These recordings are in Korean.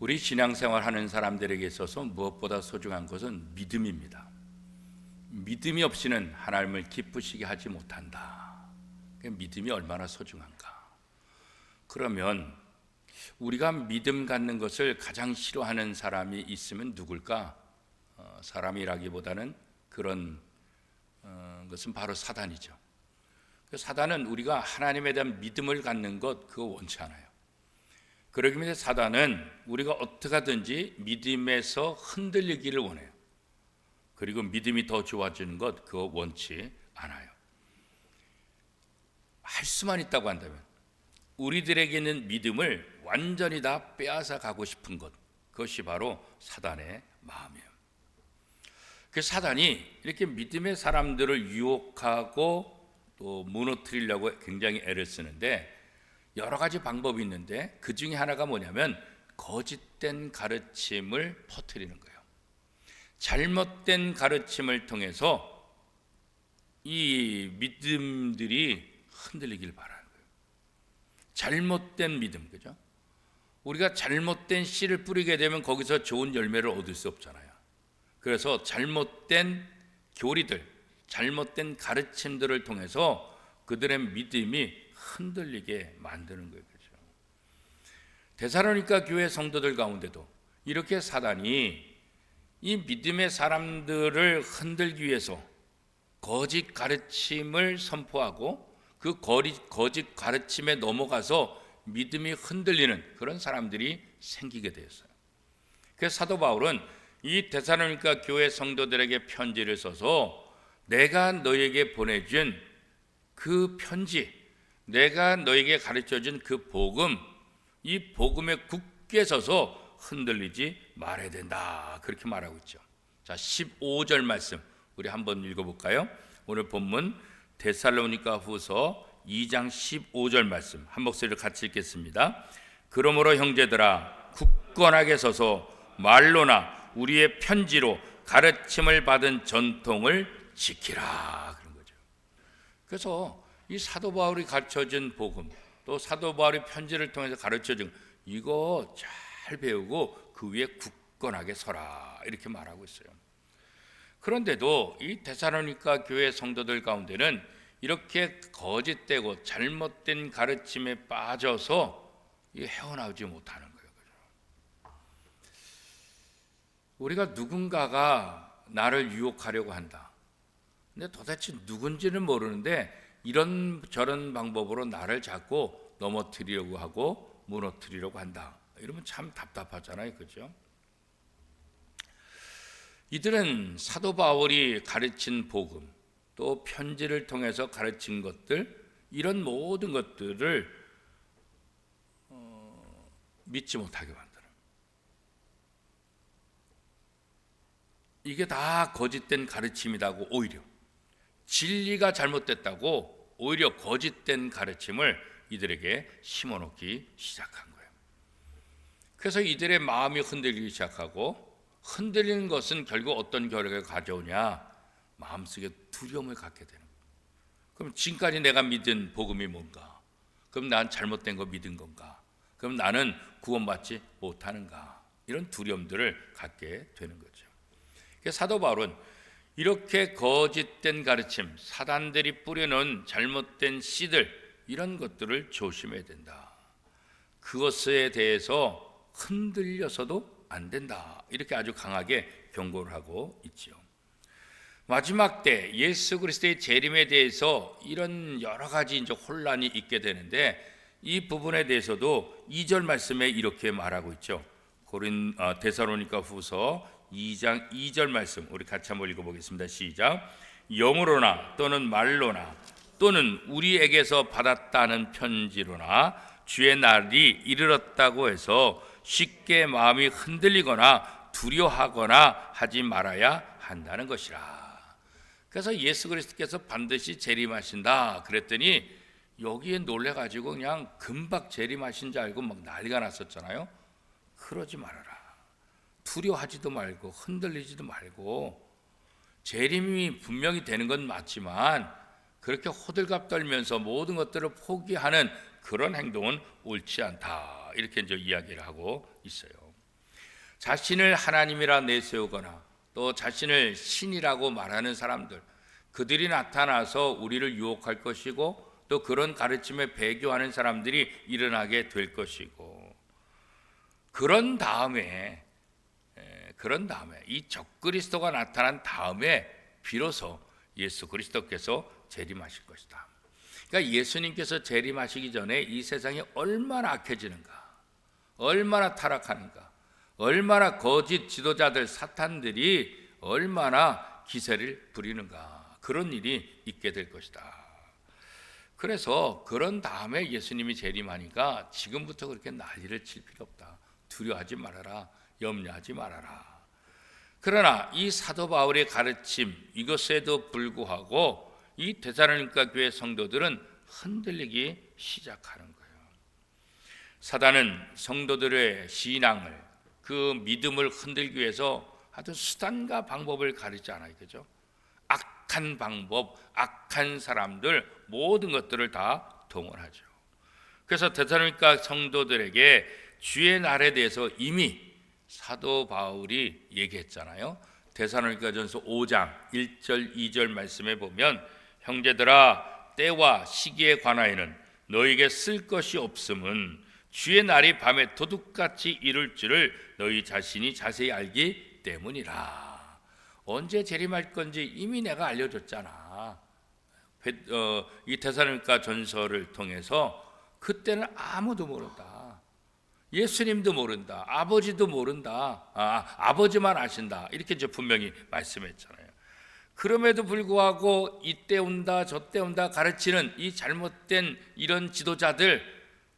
우리 신앙생활 하는 사람들에게 있어서 무엇보다 소중한 것은 믿음입니다. 믿음이 없이는 하나님을 기쁘시게 하지 못한다. 그 믿음이 얼마나 소중한가. 그러면 우리가 믿음 갖는 것을 가장 싫어하는 사람이 있으면 누굴까? 어, 사람이라기보다는 그런 어, 것은 바로 사단이죠. 그 사단은 우리가 하나님에 대한 믿음을 갖는 것 그거 원치 않아요. 그러기 위해 사단은 우리가 어떻게 하든지 믿음에서 흔들리기를 원해요. 그리고 믿음이 더 좋아지는 것 그거 원치 않아요. 할 수만 있다고 한다면 우리들에게 있는 믿음을 완전히 다 빼앗아 가고 싶은 것 그것이 바로 사단의 마음이에요. 그 사단이 이렇게 믿음의 사람들을 유혹하고 또 무너뜨리려고 굉장히 애를 쓰는데 여러 가지 방법이 있는데 그 중에 하나가 뭐냐면 거짓된 가르침을 퍼뜨리는 거예요. 잘못된 가르침을 통해서 이 믿음들이 흔들리길 바라는 거예요. 잘못된 믿음, 그죠? 우리가 잘못된 씨를 뿌리게 되면 거기서 좋은 열매를 얻을 수 없잖아요. 그래서 잘못된 교리들, 잘못된 가르침들을 통해서 그들의 믿음이 흔들리게 만드는 거예요. 그죠? 데살로니가 교회 성도들 가운데도 이렇게 사단이 이 믿음의 사람들을 흔들기 위해서 거짓 가르침을 선포하고 그 거짓 가르침에 넘어가서 믿음이 흔들리는 그런 사람들이 생기게 되었어요. 그래서 사도 바울은 이 데살로니가 교회 성도들에게 편지를 써서 내가 너에게 보내준 그 편지, 내가 너에게 가르쳐 준 그 복음, 이 복음에 굳게 서서 흔들리지 말아야 된다. 그렇게 말하고 있죠. 자, 15절 말씀 우리 한번 읽어 볼까요? 오늘 본문 데살로니가 후서 2장 15절 말씀 한 목소리를 같이 읽겠습니다. 그러므로 형제들아 굳건하게 서서 말로나 우리의 편지로 가르침을 받은 전통을 지키라 그런 거죠. 그래서 이 사도 바울이 가르쳐준 복음 또 사도 바울이 편지를 통해서 가르쳐준 이거 잘 배우고 그 위에 굳건하게 서라 이렇게 말하고 있어요. 그런데도 이 데살로니가 교회 성도들 가운데는 이렇게 거짓되고 잘못된 가르침에 빠져서 헤어나오지 못하는 거예요. 우리가 누군가가 나를 유혹하려고 한다. 근데 도대체 누군지는 모르는데 이런 저런 방법으로 나를 자꾸 넘어뜨리려고 하고 무너뜨리려고 한다. 이러면 참 답답하잖아요. 그죠? 이들은 사도 바울이 가르친 복음 또 편지를 통해서 가르친 것들 이런 모든 것들을 어, 믿지 못하게 만드는 이게 다 거짓된 가르침이라고 오히려 진리가 잘못됐다고 오히려 거짓된 가르침을 이들에게 심어놓기 시작한 거예요. 그래서 이들의 마음이 흔들리기 시작하고 흔들리는 것은 결국 어떤 결과를 가져오냐? 마음속에 두려움을 갖게 되는 거예요. 그럼 지금까지 내가 믿은 복음이 뭔가? 그럼 난 잘못된 거 믿은 건가? 그럼 나는 구원받지 못하는가? 이런 두려움들을 갖게 되는 거죠. 사도 바울은 이렇게 거짓된 가르침, 사단들이 뿌려놓은 잘못된 씨들 이런 것들을 조심해야 된다. 그것에 대해서 흔들려서도 안 된다. 이렇게 아주 강하게 경고를 하고 있죠. 마지막 때 예수 그리스도의 재림에 대해서 이런 여러 가지 이제 혼란이 있게 되는데 이 부분에 대해서도 2절 말씀에 이렇게 말하고 있죠. 고린 어, 데살로니가 후서 2장 2절 말씀 우리 같이 한번 읽어 보겠습니다. 시작. 영으로나 또는 말로나 또는 우리에게서 받았다는 편지로나 주의 날이 이르렀다고 해서 쉽게 마음이 흔들리거나 두려워하거나 하지 말아야 한다는 것이라. 그래서 예수 그리스도께서 반드시 재림하신다 그랬더니 여기에 놀래 가지고 그냥 금방 재림하신 줄 알고 막 난리가 났었잖아요. 그러지 말아라. 두려워하지도 말고 흔들리지도 말고 재림이 분명히 되는 건 맞지만 그렇게 호들갑 떨면서 모든 것들을 포기하는 그런 행동은 옳지 않다. 이렇게 이제 이야기를 하고 있어요. 자신을 하나님이라 내세우거나 또 자신을 신이라고 말하는 사람들 그들이 나타나서 우리를 유혹할 것이고 또 그런 가르침에 배교하는 사람들이 일어나게 될 것이고 그런 다음에 에, 그런 다음에 이 적그리스도가 나타난 다음에 비로소 예수 그리스도께서 재림하실 것이다. 그러니까 예수님께서 재림하시기 전에 이 세상이 얼마나 악해지는가, 얼마나 타락하는가, 얼마나 거짓 지도자들 사탄들이 얼마나 기세를 부리는가 그런 일이 있게 될 것이다. 그래서 그런 다음에 예수님이 재림하니까 지금부터 그렇게 난리를 칠 필요 없다. 두려워하지 말아라. 염려하지 말아라. 그러나 이 사도 바울의 가르침 이것에도 불구하고 이 데살로니가 교회 성도들은 흔들리기 시작하는 거예요. 사단은 성도들의 신앙을 그 믿음을 흔들기 위해서 하여튼 수단과 방법을 가리지 않아요. 그죠? 악한 방법, 악한 사람들 모든 것들을 다 동원하죠. 그래서 데살로니가 성도들에게 주의 날에 대해서 이미 사도 바울이 얘기했잖아요. 데살로니가전서 5장 1절 2절 말씀에 보면 형제들아 때와 시기에 관하여는 너에게 쓸 것이 없음은 주의 날이 밤에 도둑같이 이룰 줄을 너희 자신이 자세히 알기 때문이라. 언제 재림할 건지 이미 내가 알려줬잖아. 베- 어, 이 데살로니가 전서를 통해서 그때는 아무도 모른다. 예수님도 모른다. 아버지도 모른다. 아, 아버지만 아신다. 이렇게 이제 분명히 말씀했잖아요. 그럼에도 불구하고 이때 온다 저때 온다 가르치는 이 잘못된 이런 지도자들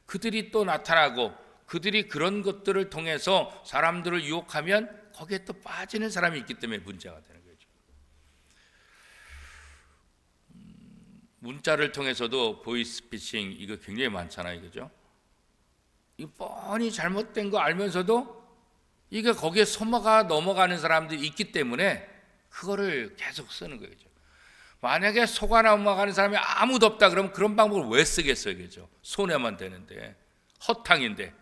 그들이 또 나타나고 그들이 그런 것들을 통해서 사람들을 유혹하면 거기에 또 빠지는 사람이 있기 때문에 문제가 되는 거죠. 음, 문자를 통해서도 보이스피싱 이거 굉장히 많잖아요, 그죠? 이 뻔히 잘못된 거 알면서도 이게 거기에 소마가 넘어가는 사람들이 있기 때문에 그거를 계속 쓰는 거죠. 만약에 속아 넘어가는 사람이 아무도 없다 그러면 그런 방법을 왜 쓰겠어요, 그죠? 손해만 되는데 허탕인데.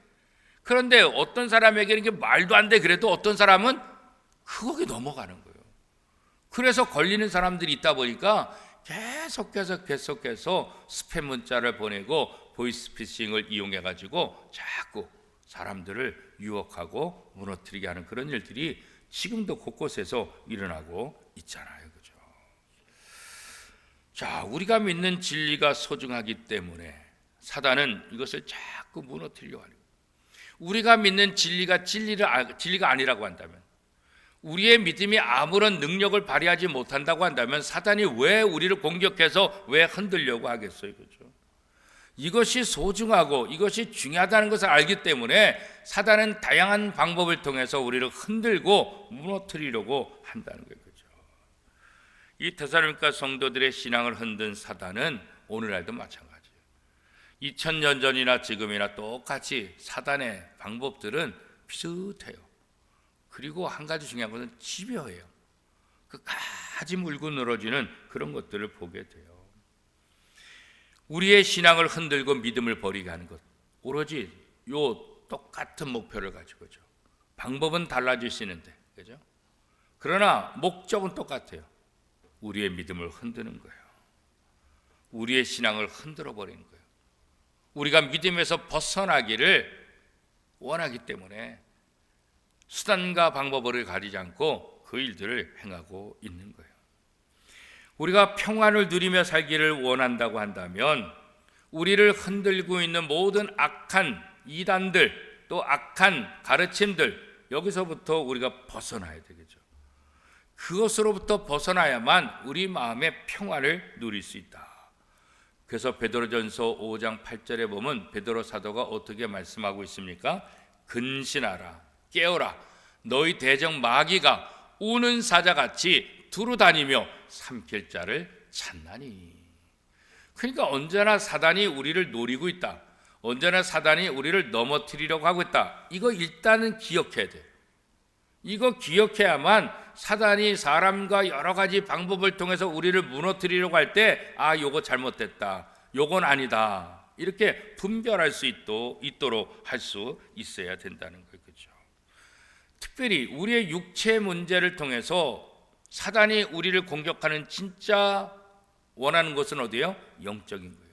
그런데 어떤 사람에게는 이게 말도 안 돼 그래도 어떤 사람은 그거에 넘어가는 거예요. 그래서 걸리는 사람들이 있다 보니까 계속해서 계속해서 스팸 문자를 보내고 보이스피싱을 이용해 가지고 자꾸 사람들을 유혹하고 무너뜨리게 하는 그런 일들이 지금도 곳곳에서 일어나고 있잖아요. 그죠? 자, 우리가 믿는 진리가 소중하기 때문에 사단은 이것을 자꾸 무너뜨리려고 하는. 우리가 믿는 진리가 진리를 아- 진리가 아니라고 한다면 우리의 믿음이 아무런 능력을 발휘하지 못한다고 한다면 사단이 왜 우리를 공격해서 왜 흔들려고 하겠어요. 그죠? 이것이 소중하고 이것이 중요하다는 것을 알기 때문에 사단은 다양한 방법을 통해서 우리를 흔들고 무너뜨리려고 한다는. 그죠? 이 테살로니가 성도들의 신앙을 흔든 사단은 오늘날도 마찬가지예요. 2000년 전이나 지금이나 똑같이 사단의 방법들은 비슷해요. 그리고 한 가지 중요한 것은 집요해요. 끝까지 물고 늘어지는 그런 것들을 보게 돼요. 우리의 신앙을 흔들고 믿음을 버리게 하는 것 오로지 요 똑같은 목표를 가지고죠. 방법은 달라질 수 있는데, 그죠? 그러나 목적은 똑같아요. 우리의 믿음을 흔드는 거예요. 우리의 신앙을 흔들어 버리는 거예요. 우리가 믿음에서 벗어나기를 원하기 때문에 수단과 방법을 가리지 않고 그 일들을 행하고 있는 거예요. 우리가 평안을 누리며 살기를 원한다고 한다면 우리를 흔들고 있는 모든 악한 이단들 또 악한 가르침들 여기서부터 우리가 벗어나야 되겠죠. 그것으로부터 벗어나야만 우리 마음의 평안을 누릴 수 있다. 그래서 베드로전서 5장 8절에 보면 베드로 사도가 어떻게 말씀하고 있습니까? 근신하라 깨어라 너희 대적 마귀가 우는 사자같이 두루 다니며 삼킬 자를 찾나니. 그러니까 언제나 사단이 우리를 노리고 있다. 언제나 사단이 우리를 넘어뜨리려고 하고 있다. 이거 일단은 기억해야 돼. 이거 기억해야만 사단이 사람과 여러 가지 방법을 통해서 우리를 무너뜨리려고 할 때 아 요거 잘못됐다. 요건 아니다. 이렇게 분별할 수 있도, 있도록 할 수 있어야 된다는 거죠 그렇죠? 특별히 우리의 육체 문제를 통해서 사단이 우리를 공격하는 진짜 원하는 것은 어디예요? 영적인 거예요.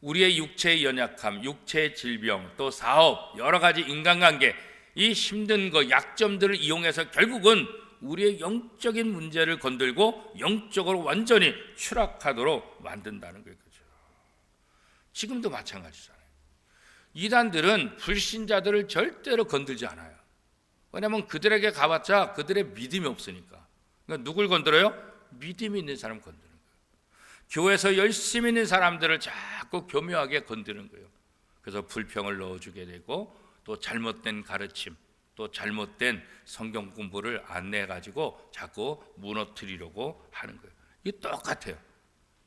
우리의 육체의 연약함, 육체의 질병, 또 사업, 여러 가지 인간관계, 이 힘든 거, 약점들을 이용해서 결국은 우리의 영적인 문제를 건들고 영적으로 완전히 추락하도록 만든다는. 그죠? 지금도 마찬가지잖아요. 이단들은 불신자들을 절대로 건들지 않아요. 왜냐하면 그들에게 가봤자 그들의 믿음이 없으니까. 그러니까 누굴 건드려요? 믿음이 있는 사람 건드는 거예요. 교회에서 열심히 있는 사람들을 자꾸 교묘하게 건드는 거예요. 그래서 불평을 넣어주게 되고 또 잘못된 가르침, 또 잘못된 성경 공부를 안내해 가지고 자꾸 무너뜨리려고 하는 거예요. 이 똑같아요.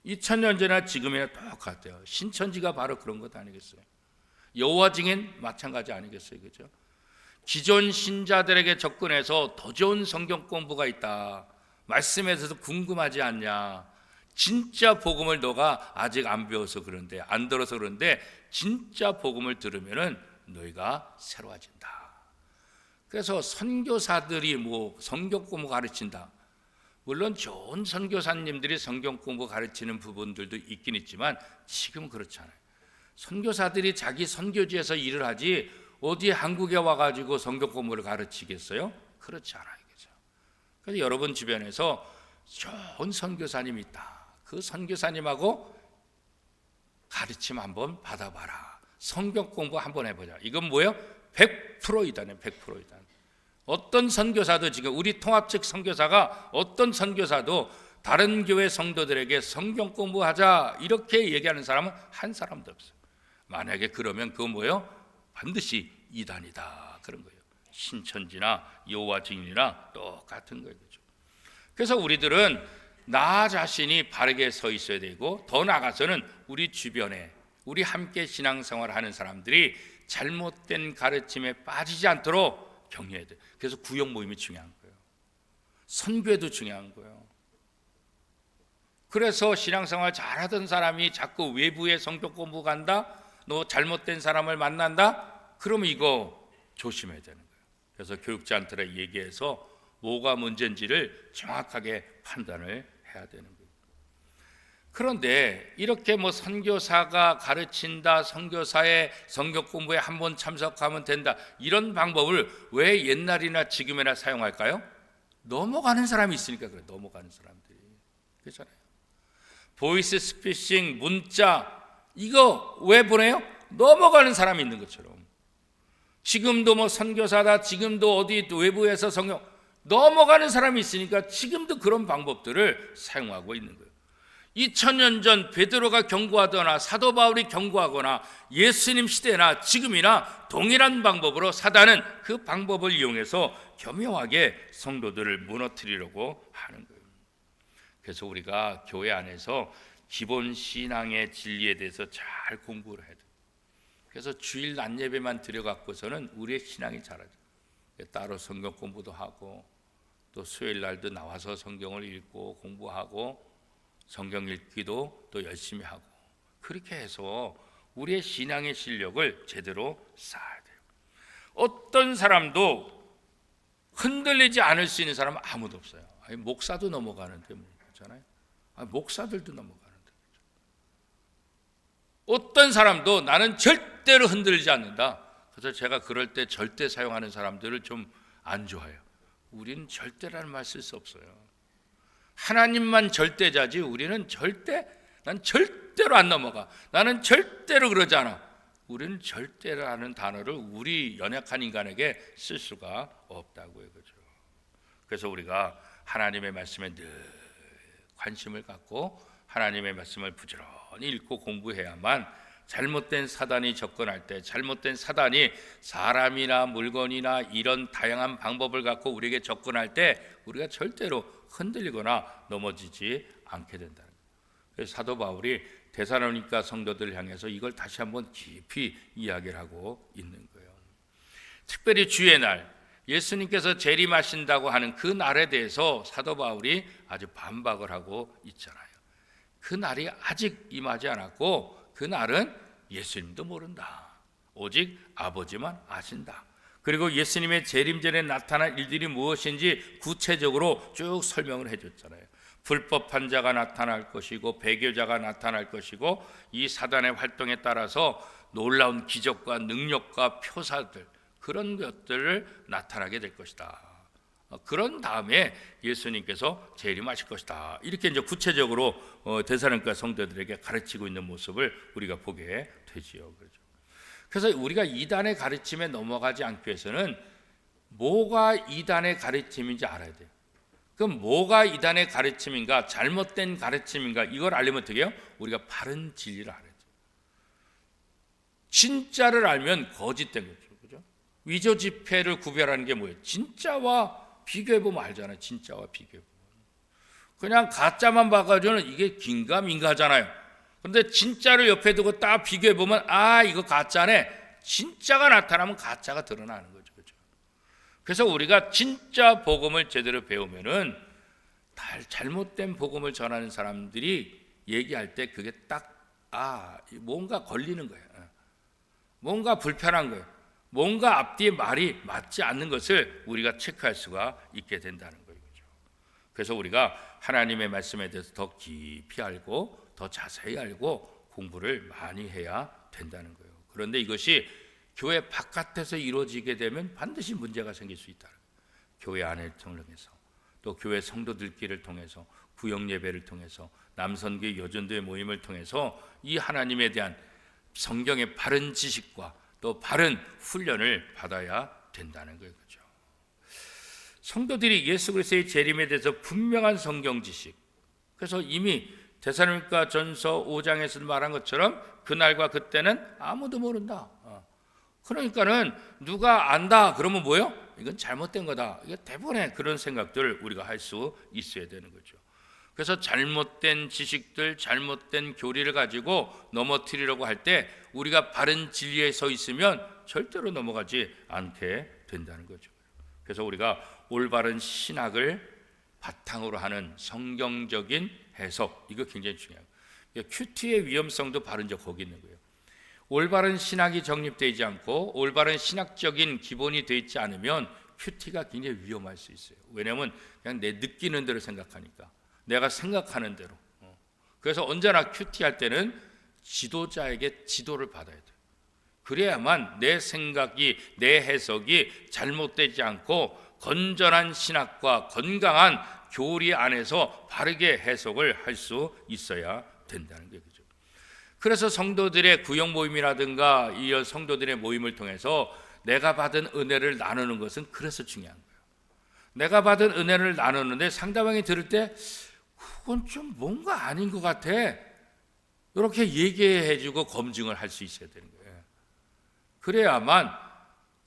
2000년 전이나 지금이나 똑같아요. 신천지가 바로 그런 것 아니겠어요? 여호와 증인 마찬가지 아니겠어요, 그죠? 기존 신자들에게 접근해서 더 좋은 성경 공부가 있다. 말씀에서도 궁금하지 않냐? 진짜 복음을 너가 아직 안 배워서 그런데 안 들어서 그런데 진짜 복음을 들으면은 너희가 새로워진다. 그래서 선교사들이 뭐 성경 공부 가르친다. 물론 좋은 선교사님들이 성경 공부 가르치는 부분들도 있긴 있지만 지금 그렇잖아요. 선교사들이 자기 선교지에서 일을 하지 어디 한국에 와가지고 성경 공부를 가르치겠어요? 그렇지 않아요, 그래서 여러분 주변에서 좋은 선교사님 있다. 그 선교사님하고 가르침 한번 받아봐라. 성경 공부 한번 해보자. 이건 뭐예요? 100% 이다네, 100% 이다. 어떤 선교사도 지금 우리 통합 측 선교사가 어떤 선교사도 다른 교회 성도들에게 성경 공부하자 이렇게 얘기하는 사람은 한 사람도 없어요. 만약에 그러면 그건 뭐예요? 반드시 이단이다 그런 거예요. 신천지나 여호와 증인이나 똑같은 거예요. 그래서 우리들은 나 자신이 바르게 서 있어야 되고 더 나아가서는 우리 주변에 우리 함께 신앙생활 하는 사람들이 잘못된 가르침에 빠지지 않도록 격려해야 돼. 그래서 구역 모임이 중요한 거예요. 선교도 중요한 거예요. 그래서 신앙생활 잘하던 사람이 자꾸 외부에 성격 공부 간다. 너 잘못된 사람을 만난다. 그러면 이거 조심해야 되는 거예요. 그래서 교육자한테 얘기해서 뭐가 문제인지를 정확하게 판단을 해야 되는 거예요. 그런데 이렇게 뭐 선교사가 가르친다, 선교사의 성격 공부에 한 번 참석하면 된다 이런 방법을 왜 옛날이나 지금이나 사용할까요? 넘어가는 사람이 있으니까 그래. 넘어가는 사람들이 그렇잖아요. 보이스 스피싱, 문자 이거 왜 보내요? 넘어가는 사람이 있는 것처럼. 지금도 뭐 선교사다, 지금도 어디 외부에서 성경 넘어가는 사람이 있으니까 지금도 그런 방법들을 사용하고 있는 거예요. 2000년 전 베드로가 경고하거나 사도 바울이 경고하거나 예수님 시대나 지금이나 동일한 방법으로 사단은 그 방법을 이용해서 교묘하게 성도들을 무너뜨리려고 하는 거예요. 그래서 우리가 교회 안에서 기본 신앙의 진리에 대해서 잘 공부를 해야 돼요. 그래서 주일 낮 예배만 드려갖고서는 우리의 신앙이 자라죠. 따로 성경 공부도 하고 또 수요일 날도 나와서 성경을 읽고 공부하고 성경 읽기도 또 열심히 하고 그렇게 해서 우리의 신앙의 실력을 제대로 쌓아야 돼요. 어떤 사람도 흔들리지 않을 수 있는 사람은 아무도 없어요. 아니, 목사도 넘어가는데 뭐 그렇잖아요. 아니, 목사들도 넘어가는데. 어떤 사람도 나는 절대로 흔들리지 않는다. 그래서 제가 그럴 때 절대 사용하는 사람들을 좀 안 좋아해요. 우리는 절대라는 말 쓸 수 없어요. 하나님만 절대자지 우리는 절대 난 절대로 안 넘어가. 나는 절대로 그러지 않아. 우리는 절대라는 단어를 우리 연약한 인간에게 쓸 수가 없다고요. 그죠? 그래서 우리가 하나님의 말씀에 늘 관심을 갖고 하나님의 말씀을 부지런히 읽고 공부해야만 잘못된 사단이 접근할 때 잘못된 사단이 사람이나 물건이나 이런 다양한 방법을 갖고 우리에게 접근할 때 우리가 절대로 흔들리거나 넘어지지 않게 거예요. 그래서 사도 바울이 대사로니까 성도들을 향해서 이걸 다시 한번 깊이 이야기를 하고 있는 거예요. 특별히 주의 날 예수님께서 재림하신다고 하는 그 날에 대해서 사도 바울이 아주 반박을 하고 있잖아요. 그 날이 아직 임하지 않았고 그 날은 예수님도 모른다. 오직 아버지만 아신다. 그리고 예수님의 재림 전에 나타난 일들이 무엇인지 구체적으로 쭉 설명을 해줬잖아요. 불법한 자가 나타날 것이고 배교자가 나타날 것이고 이 사단의 활동에 따라서 놀라운 기적과 능력과 표사들 그런 것들을 나타나게 될 것이다. 어, 그런 다음에 예수님께서 재림하실 것이다. 이렇게 이제 구체적으로 어, 대사령과 성도들에게 가르치고 있는 모습을 우리가 보게 되지요. 그렇죠. 그래서 우리가 이단의 가르침에 넘어가지 않기 위해서는 뭐가 이단의 가르침인지 알아야 돼요. 그럼 뭐가 이단의 가르침인가, 잘못된 가르침인가 이걸 알려면 어떻게 해요? 우리가 바른 진리를 알아야 돼요. 진짜를 알면 거짓된 거죠. 그죠? 위조 지폐를 구별하는 게 뭐예요? 진짜와 비교해 보면 알잖아요. 진짜와 비교해 보면. 그냥 가짜만 봐가지고는 이게 긴가 민가잖아요. 그런데 진짜를 옆에 두고 딱 비교해 보면 아 이거 가짜네. 진짜가 나타나면 가짜가 드러나는 거죠. 그죠? 그래서 우리가 진짜 복음을 제대로 배우면은 달- 잘못된 복음을 전하는 사람들이 얘기할 때 그게 딱 아, 뭔가 걸리는 거예요. 뭔가 불편한 거예요. 뭔가 앞뒤의 말이 맞지 않는 것을 우리가 체크할 수가 있게 된다는 거죠. 그래서 우리가 하나님의 말씀에 대해서 더 깊이 알고 더 자세히 알고 공부를 많이 해야 된다는 거예요. 그런데 이것이 교회 바깥에서 이루어지게 되면 반드시 문제가 생길 수 있다. 교회 안을 통해서 또 교회 성도들끼리를 통해서 구역 예배를 통해서 남선교 여전도의 모임을 통해서 이 하나님에 대한 성경의 바른 지식과 또 바른 훈련을 받아야 된다는. 그죠? 성도들이 예수 그리스도의 재림에 대해서 분명한 성경 지식. 그래서 이미 데살로니가 전서 5장에서 말한 것처럼 그날과 그때는 아무도 모른다. 어. 그러니까는 누가 안다 그러면 뭐요? 이건 잘못된 거다. 대부분의 그런 생각들을 우리가 할 수 있어야 되는 거죠. 그래서 잘못된 지식들, 잘못된 교리를 가지고 넘어뜨리려고 할 때 우리가 바른 진리에 서 있으면 절대로 넘어가지 않게 된다는 거죠. 그래서 우리가 올바른 신학을 바탕으로 하는 성경적인 해석 이거 굉장히 중요해요. 큐티의 위험성도 바른 적 거기 있는 거예요. 올바른 신학이 정립되지 않고 올바른 신학적인 기본이 되어 있지 않으면 큐티가 굉장히 위험할 수 있어요. 왜냐하면 그냥 내 느끼는 대로 생각하니까 내가 생각하는 대로. 어. 그래서 언제나 큐티 할 때는 지도자에게 지도를 받아야 돼요. 그래야만 내 생각이 내 해석이 잘못되지 않고 건전한 신학과 건강한 교리 안에서 바르게 해석을 할 수 있어야 된다는 거죠. 그래서 성도들의 구역 모임이라든가 이 성도들의 모임을 통해서 내가 받은 은혜를 나누는 것은 그래서 중요한 거예요. 내가 받은 은혜를 나누는데 상대방이 들을 때 그건 좀 뭔가 아닌 것 같아. 이렇게 얘기해 주고 검증을 할 수 있어야 되는 거예요. 그래야만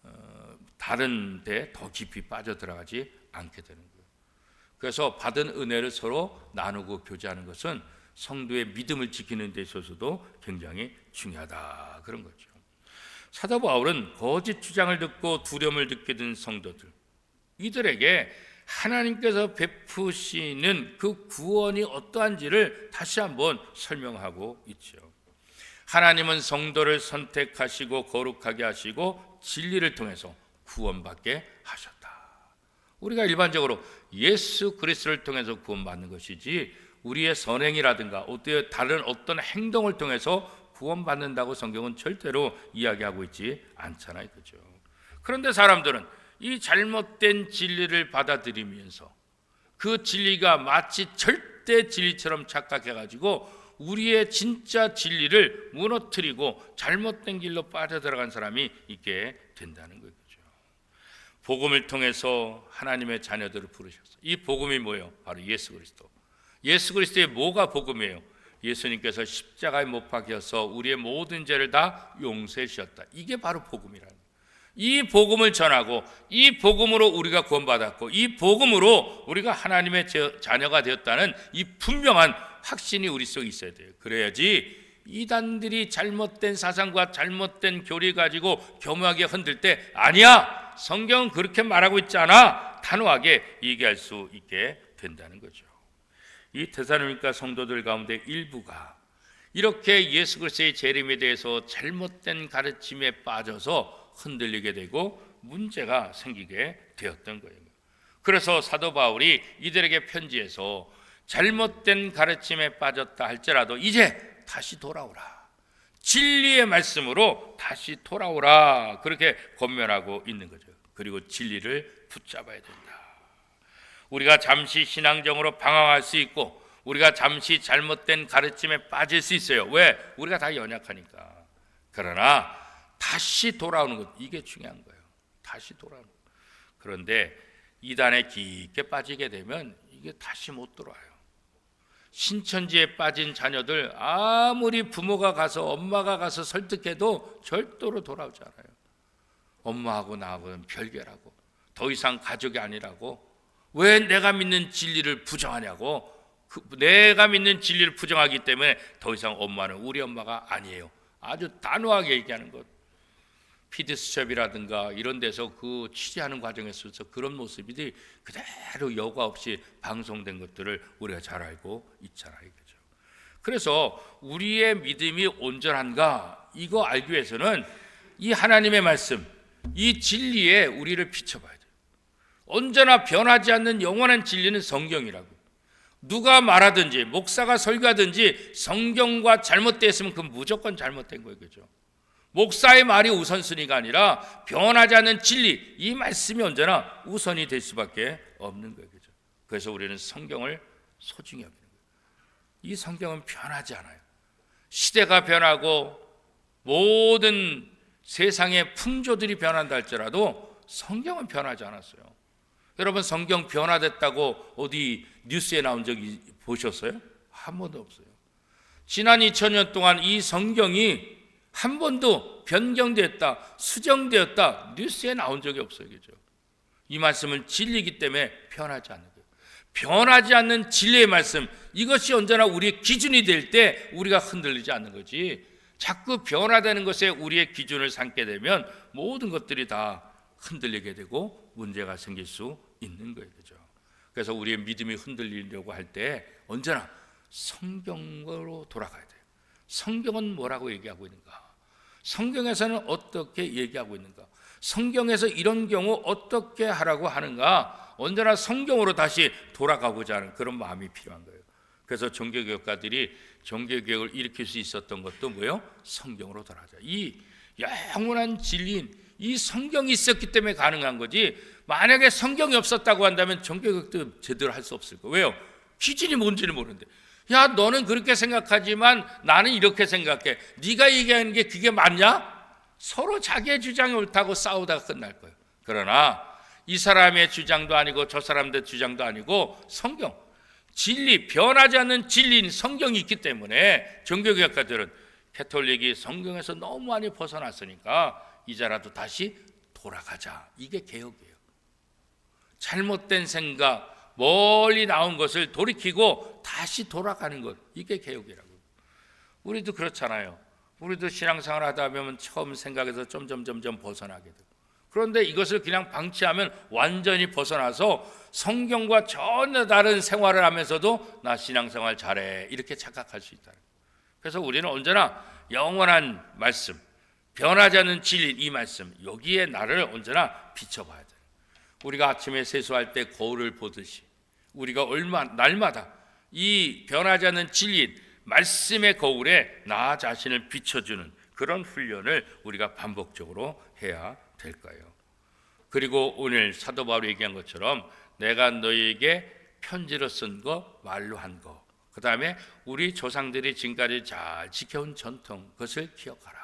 어, 다른 데 더 깊이 빠져 들어가지 않게 되는 거예요. 그래서 받은 은혜를 서로 나누고 교제하는 것은 성도의 믿음을 지키는 데 있어서도 굉장히 중요하다 그런 거죠. 사도 바울은 거짓 주장을 듣고 두려움을 듣게 된 성도들 이들에게 하나님께서 베푸시는 그 구원이 어떠한지를 다시 한번 설명하고 있죠. 하나님은 성도를 선택하시고 거룩하게 하시고 진리를 통해서 구원받게 하셨다. 우리가 일반적으로 예수 그리스도를 통해서 구원받는 것이지 우리의 선행이라든가 어떤 다른 어떤 행동을 통해서 구원받는다고 성경은 절대로 이야기하고 있지 않잖아요. 그죠? 그런데 사람들은 이 잘못된 진리를 받아들이면서 그 진리가 마치 절대 진리처럼 착각해 가지고 우리의 진짜 진리를 무너뜨리고 잘못된 길로 빠져들어간 사람이 있게 된다는 거죠. 복음을 통해서 하나님의 자녀들을 부르셨어요. 이 복음이 뭐예요? 바로 예수 그리스도. 예수 그리스도의 뭐가 복음이에요? 예수님께서 십자가에 못 박혀서 우리의 모든 죄를 다 용서해 주셨다. 이게 바로 복음이라는 거예요. 이 복음을 전하고 이 복음으로 우리가 구원받았고 이 복음으로 우리가 하나님의 자녀가 되었다는 이 분명한 확신이 우리 속에 있어야 돼요. 그래야지 이단들이 잘못된 사상과 잘못된 교리 가지고 교묘하게 흔들 때 아니야 성경은 그렇게 말하고 있잖아 단호하게 얘기할 수 있게 된다는 거죠. 이 테사로니가 성도들 가운데 일부가 이렇게 예수 그리스도의 재림에 대해서 잘못된 가르침에 빠져서 흔들리게 되고 문제가 생기게 되었던 거예요. 그래서 사도 바울이 이들에게 편지에서 잘못된 가르침에 빠졌다 할지라도 이제 다시 돌아오라. 진리의 말씀으로 다시 돌아오라. 그렇게 권면하고 있는 거죠. 그리고 진리를 붙잡아야 된다. 우리가 잠시 신앙적으로 방황할 수 있고 우리가 잠시 잘못된 가르침에 빠질 수 있어요. 왜? 우리가 다 연약하니까. 그러나 다시 돌아오는 것 이게 중요한 거예요. 다시 돌아오는 것. 그런데 이단에 깊게 빠지게 되면 이게 다시 못 돌아와요. 신천지에 빠진 자녀들 아무리 부모가 가서 엄마가 가서 설득해도 절도로 돌아오지 않아요. 엄마하고 나하고는 별개라고 더 이상 가족이 아니라고 왜 내가 믿는 진리를 부정하냐고 그 내가 믿는 진리를 부정하기 때문에 더 이상 엄마는 우리 엄마가 아니에요. 아주 단호하게 얘기하는 것. 피드스첩이라든가 이런 데서 그 취재하는 과정에서 그런 모습들이 그대로 여과 없이 방송된 것들을 우리가 잘 알고 있잖아요. 그죠? 그래서 우리의 믿음이 온전한가 이거 알기 위해서는 이 하나님의 말씀, 이 진리에 우리를 비춰봐야 돼요. 언제나 변하지 않는 영원한 진리는 성경이라고. 누가 말하든지 목사가 설교하든지 성경과 잘못됐으면 그 무조건 잘못된 거예요. 그죠? 목사의 말이 우선순위가 아니라 변하지 않는 진리 이 말씀이 언제나 우선이 될 수밖에 없는 거예요. 그죠? 그래서 우리는 성경을 소중히 여기는 거예요. 이 성경은 변하지 않아요. 시대가 변하고 모든 세상의 풍조들이 변한다 할지라도 성경은 변하지 않았어요. 여러분 성경 변화됐다고 어디 뉴스에 나온 적이 보셨어요? 한 번도 없어요. 지난 2000년 동안 이 성경이 한 번도 변경됐다, 수정되었다, 뉴스에 나온 적이 없어요. 그죠? 이 말씀은 진리이기 때문에 변하지 않는 거예요. 변하지 않는 진리의 말씀, 이것이 언제나 우리의 기준이 될 때 우리가 흔들리지 않는 거지. 자꾸 변화되는 것에 우리의 기준을 삼게 되면 모든 것들이 다 흔들리게 되고 문제가 생길 수 있는 거예요. 그죠? 그래서 우리의 믿음이 흔들리려고 할 때 언제나 성경으로 돌아가야 돼요. 성경은 뭐라고 얘기하고 있는가? 성경에서는 어떻게 얘기하고 있는가? 성경에서 이런 경우 어떻게 하라고 하는가? 언제나 성경으로 다시 돌아가고자 하는 그런 마음이 필요한 거예요. 그래서 종교개혁가들이 종교개혁을 일으킬 수 있었던 것도 뭐예요? 성경으로 돌아가자. 이 영원한 진리인 이 성경이 있었기 때문에 가능한 거지. 만약에 성경이 없었다고 한다면 종교개혁도 제대로 할 수 없을 거예요. 왜요? 기준이 뭔지는 모르는데. 야, 너는 그렇게 생각하지만 나는 이렇게 생각해. 네가 얘기하는 게 그게 맞냐? 서로 자기의 주장이 옳다고 싸우다가 끝날 거예요. 그러나 이 사람의 주장도 아니고 저 사람의 주장도 아니고 성경, 진리, 변하지 않는 진리인 성경이 있기 때문에 종교개혁가들은 캐톨릭이 성경에서 너무 많이 벗어났으니까 이제라도 다시 돌아가자. 이게 개혁이에요. 잘못된 생각, 멀리 나온 것을 돌이키고 다시 돌아가는 것 이게 개혁이라고. 우리도 그렇잖아요. 우리도 신앙생활 하다 보면 처음 생각에서 점점 점점 벗어나게 되고. 그런데 이것을 그냥 방치하면 완전히 벗어나서 성경과 전혀 다른 생활을 하면서도 나 신앙생활 잘해 이렇게 착각할 수 있다. 그래서 우리는 언제나 영원한 말씀, 변하지 않는 진리 이 말씀 여기에 나를 언제나 비춰봐야 돼. 우리가 아침에 세수할 때 거울을 보듯이 우리가 얼마 날마다 이 변하지 않는 진리 말씀의 거울에 나 자신을 비춰주는 그런 훈련을 우리가 반복적으로 해야 될까요? 그리고 오늘 사도 바울이 얘기한 것처럼 내가 너희에게 편지로 쓴 거, 말로 한 거, 그 다음에 우리 조상들이 지금까지 잘 지켜온 전통, 그것을 기억하라.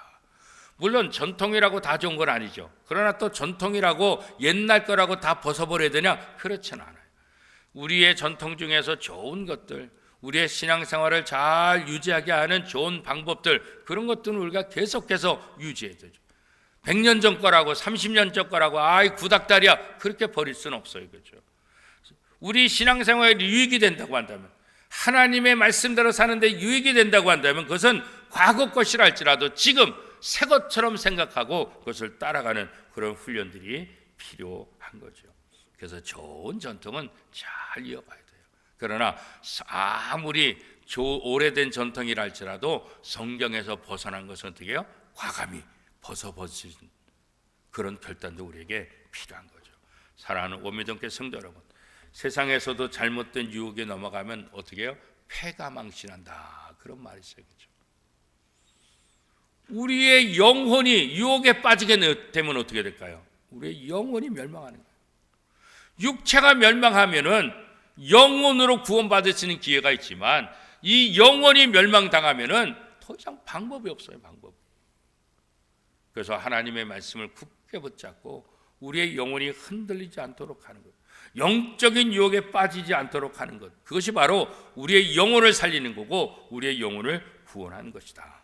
물론 전통이라고 다 좋은 건 아니죠. 그러나 또 전통이라고 옛날 거라고 다 벗어버려야 되냐? 그렇지는 않아요. 우리의 전통 중에서 좋은 것들, 우리의 신앙생활을 잘 유지하게 하는 좋은 방법들, 그런 것들은 우리가 계속해서 유지해야 되죠. 100년 전 거라고 30년 전 거라고 아이 구닥다리야 그렇게 버릴 수는 없어요. 그죠? 우리 신앙생활에 유익이 된다고 한다면 하나님의 말씀대로 사는데 유익이 된다고 한다면 그것은 과거 것이라 할지라도 지금 새 것처럼 생각하고 그것을 따라가는 그런 훈련들이 필요한 거죠. 그래서 좋은 전통은 잘 이어가야 돼요. 그러나 아무리 오래된 전통이라 할지라도 성경에서 벗어난 것은 어떻게 해요? 과감히 벗어버리는 그런 결단도 우리에게 필요한 거죠. 사랑하는 오미동께 성도 여러분, 세상에서도 잘못된 유혹에 넘어가면 어떻게 해요? 패가 망신한다. 그런 말이 있어요. 그죠? 우리의 영혼이 유혹에 빠지게 되면 어떻게 될까요? 우리의 영혼이 멸망하는 거예요. 육체가 멸망하면은 영혼으로 구원받을 수 있는 기회가 있지만 이 영혼이 멸망당하면은 더 이상 방법이 없어요, 방법. 그래서 하나님의 말씀을 굳게 붙잡고 우리의 영혼이 흔들리지 않도록 하는 것. 영적인 유혹에 빠지지 않도록 하는 것. 그것이 바로 우리의 영혼을 살리는 거고 우리의 영혼을 구원하는 것이다.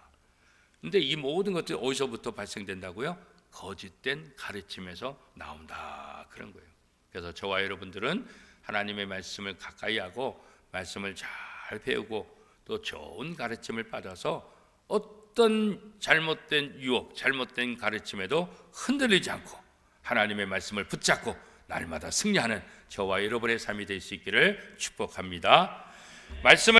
근데 이 모든 것들이 어디서부터 발생된다고요? 거짓된 가르침에서 나온다. 그런 거예요. 그래서 저와 여러분들은 하나님의 말씀을 가까이 하고 말씀을 잘 배우고 또 좋은 가르침을 받아서 어떤 잘못된 유혹, 잘못된 가르침에도 흔들리지 않고 하나님의 말씀을 붙잡고 날마다 승리하는 저와 여러분의 삶이 될 수 있기를 축복합니다. 말씀을